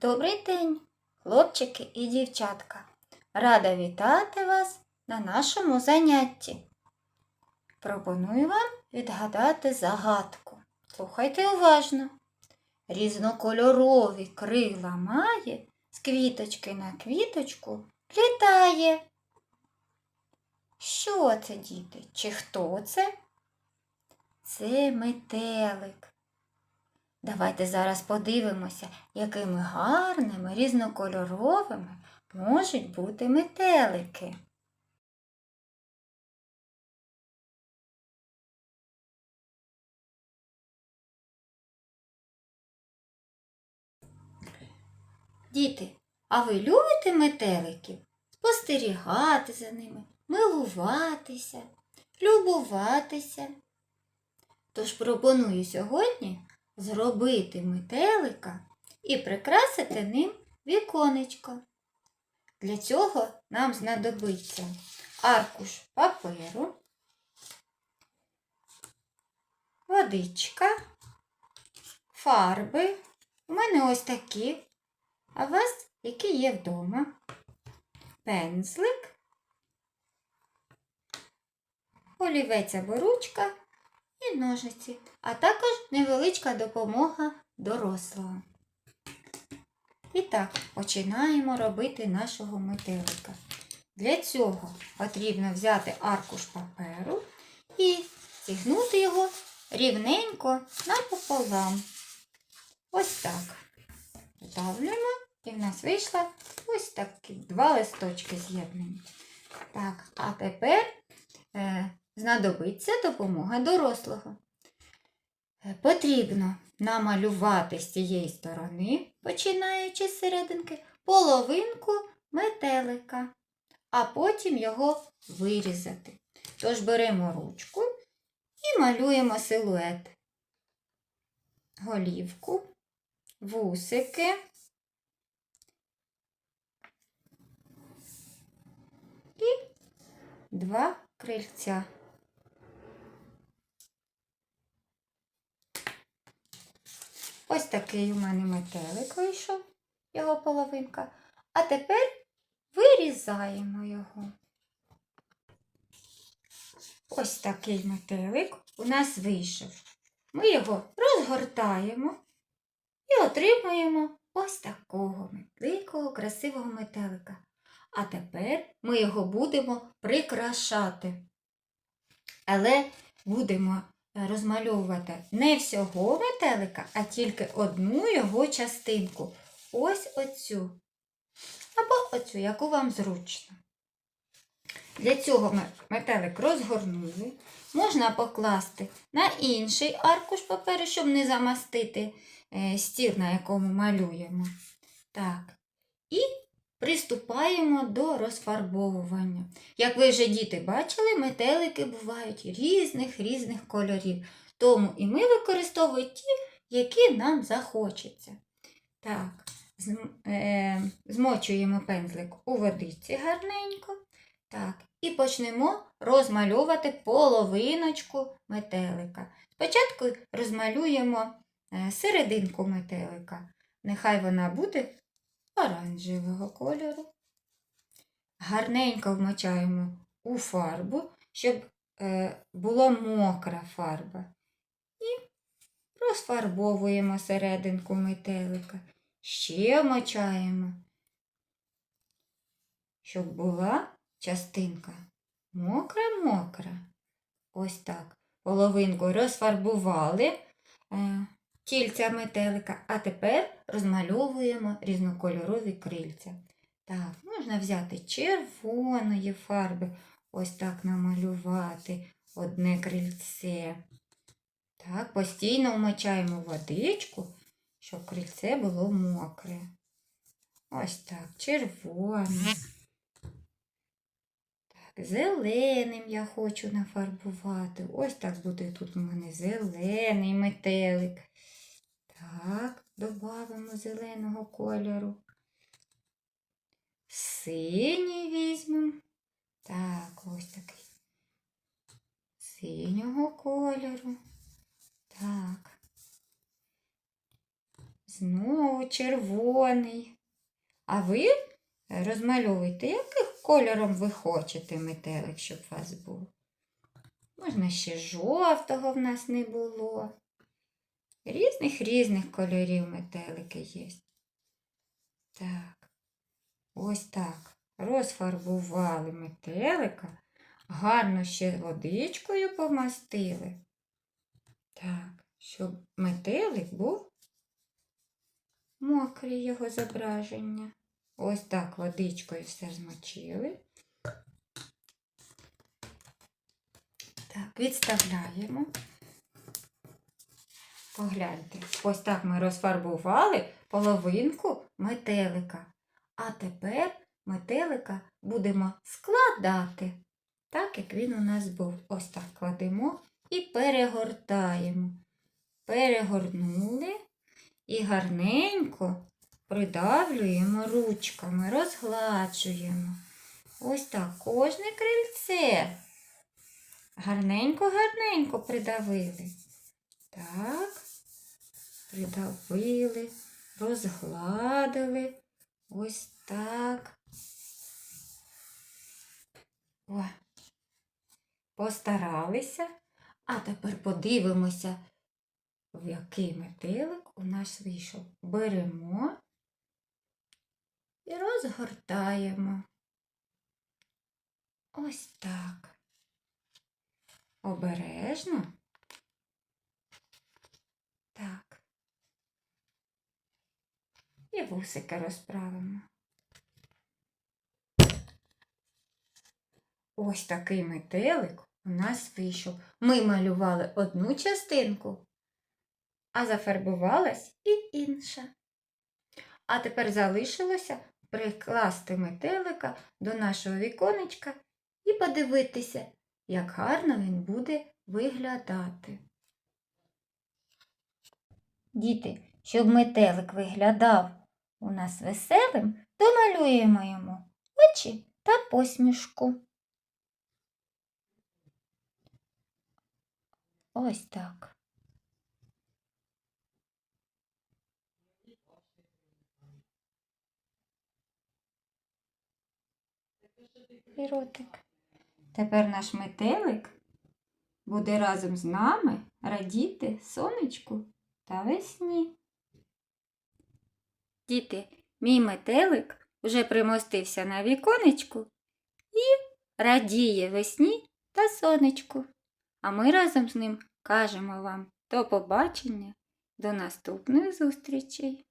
Добрий день, хлопчики і дівчатка. Рада вітати вас на нашому занятті. Пропоную вам відгадати загадку. Слухайте уважно. Різнокольорові крила має, з квіточки на квіточку літає. Що це, діти? Чи хто це? Це метелик. Давайте зараз подивимося, якими гарними, різнокольоровими можуть бути метелики. Діти, а ви любите метеликів? Спостерігати за ними, милуватися, любуватися. Тож пропоную сьогодні зробити метелика і прикрасити ним віконечко. Для цього нам знадобиться аркуш паперу, водичка, фарби. У мене ось такі, а у вас які є вдома. Пензлик, олівець або ручка і ножиці, а також невеличка допомога дорослого. І так, починаємо робити нашого метелика. Для цього потрібно взяти аркуш паперу і зігнути його рівненько напополам. Ось так. Вставлюємо, і в нас вийшло ось такі два листочки з'єднані. Так, а тепер е, знадобиться допомога дорослого. Потрібно намалювати з цієї сторони, починаючи з серединки, половинку метелика, а потім його вирізати. Тож беремо ручку і малюємо силует, голівку, вусики. І два крильця. Ось такий у мене метелик вийшов, його половинка. А тепер вирізаємо його. Ось такий метелик у нас вийшов. Ми його розгортаємо і отримуємо ось такого великого, красивого метелика. А тепер ми його будемо прикрашати. Але будемо розмальовувати не всього метелика, а тільки одну його частинку. Ось оцю. Або оцю, яку вам зручно. Для цього метелик розгорнули. Можна покласти на інший аркуш паперу, щоб не замастити е, стіл, на якому малюємо. Так. І приступаємо до розфарбовування. Як ви вже діти бачили, метелики бувають різних різних кольорів. Тому і ми використовуємо ті, які нам захочеться. Так, е, змочуємо пензлик у водиці гарненько. Так, і почнемо розмальовувати половиночку метелика. Спочатку розмалюємо е, серединку метелика. Нехай вона буде оранжевого кольору. Гарненько вмочаємо у фарбу, щоб е, була мокра фарба. І розфарбовуємо серединку метелика. Ще вмочаємо, щоб була частинка мокра-мокра. Ось так. Половинку розфарбували е, кільця метелика, а тепер розмальовуємо різнокольорові крильця. Так, можна взяти червоної фарби, ось так намалювати одне крильце. Так, постійно вмочаємо водичку, щоб крильце було мокре. Ось так, червоне. Так, зеленим я хочу нафарбувати. Ось так буде тут у мене зелений метелик. Так, додамо зеленого кольору. Синій візьмемо. Так, ось такий. Синього кольору. Так. Знову червоний. А ви розмальовуйте, яким кольором ви хочете метелик, щоб у вас був. Можна ще жовтого в нас не було. Різних різних кольорів метелики є. Так, ось так. Розфарбували метелика, гарно ще водичкою помастили. Так, щоб метелик був мокрий його зображення. Ось так водичкою все змочили. Так, відставляємо. Погляньте, ось так ми розфарбували половинку метелика. А тепер метелика будемо складати, так як він у нас був. Ось так кладемо і перегортаємо. Перегорнули і гарненько придавлюємо ручками, розгладжуємо. Ось так кожне крильце. Гарненько-гарненько придавили. Так, придавили, розгладили. Ось так. О, постаралися. А тепер подивимося, в який метелик у нас вийшов. Беремо і розгортаємо. Ось так. Обережно. Так. І вусики розправимо. Ось такий метелик у нас вийшов. Ми малювали одну частинку, а зафарбувалась і інша. А тепер залишилося прикласти метелика до нашого віконечка і подивитися, як гарно він буде виглядати. Діти, щоб метелик виглядав у нас веселим, домалюємо йому очі та посмішку. Ось так. І ротик. Тепер наш метелик буде разом з нами радіти сонечку та весні. Діти, мій метелик уже примостився на віконечку і радіє весні та сонечку. А ми разом з ним кажемо вам до побачення, до наступних зустрічей.